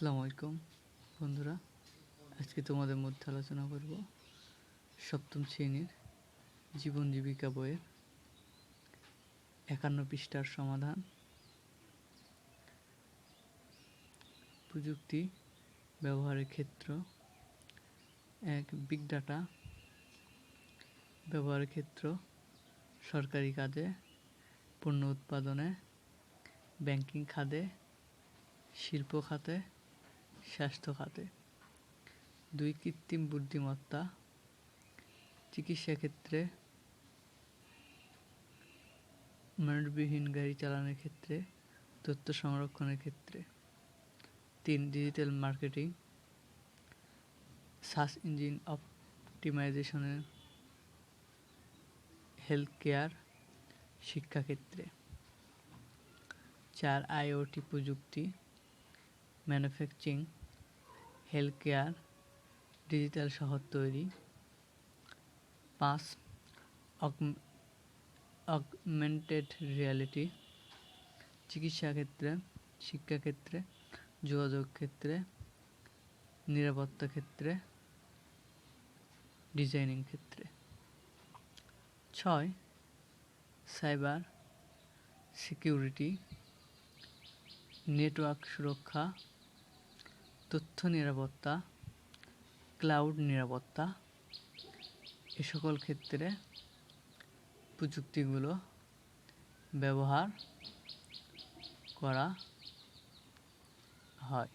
আসসালামু আলাইকুম, বন্ধুরা। আজকে তোমাদের মধ্যে আলোচনা করব সপ্তম শ্রেণির জীবন জীবিকা বইয়ের একান্ন পৃষ্ঠার সমাধান। প্রযুক্তি, ব্যবহারের ক্ষেত্র, এক বিগ ডাটা ব্যবহারের ক্ষেত্র, সরকারি কাজে, পণ্য উৎপাদনে ব্যাংকিং খাতে, শিল্প খাতে স্বাস্থ্য খাতে দুই কৃত্রিম বুদ্ধিমত্তা, চিকিৎসা ক্ষেত্রে মানুষবিহীন গাড়ি চালানোর ক্ষেত্রে, তথ্য সংরক্ষণের ক্ষেত্রে। তিন ডিজিটাল মার্কেটিং সার্চ ইঞ্জিন অপটিমাইজেশনের হেলথ কেয়ার শিক্ষাক্ষেত্রে চার আইওটি প্রযুক্তি ম্যানুফ্যাকচারিং হেলথ কেয়ার ডিজিটাল শহর তৈরি পাঁচ অগমেন্টেড রিয়ালিটি চিকিৎসা ক্ষেত্রে শিক্ষাক্ষেত্রে যোগাযোগ ক্ষেত্রে, নিরাপত্তা ক্ষেত্রে ডিজাইনিং ক্ষেত্রে। ছয় সাইবার সিকিউরিটি নেটওয়ার্ক সুরক্ষা তথ্য নিরাপত্তা ক্লাউড নিরাপত্তা এ সকল ক্ষেত্রে প্রযুক্তিগুলো ব্যবহার করা হয়।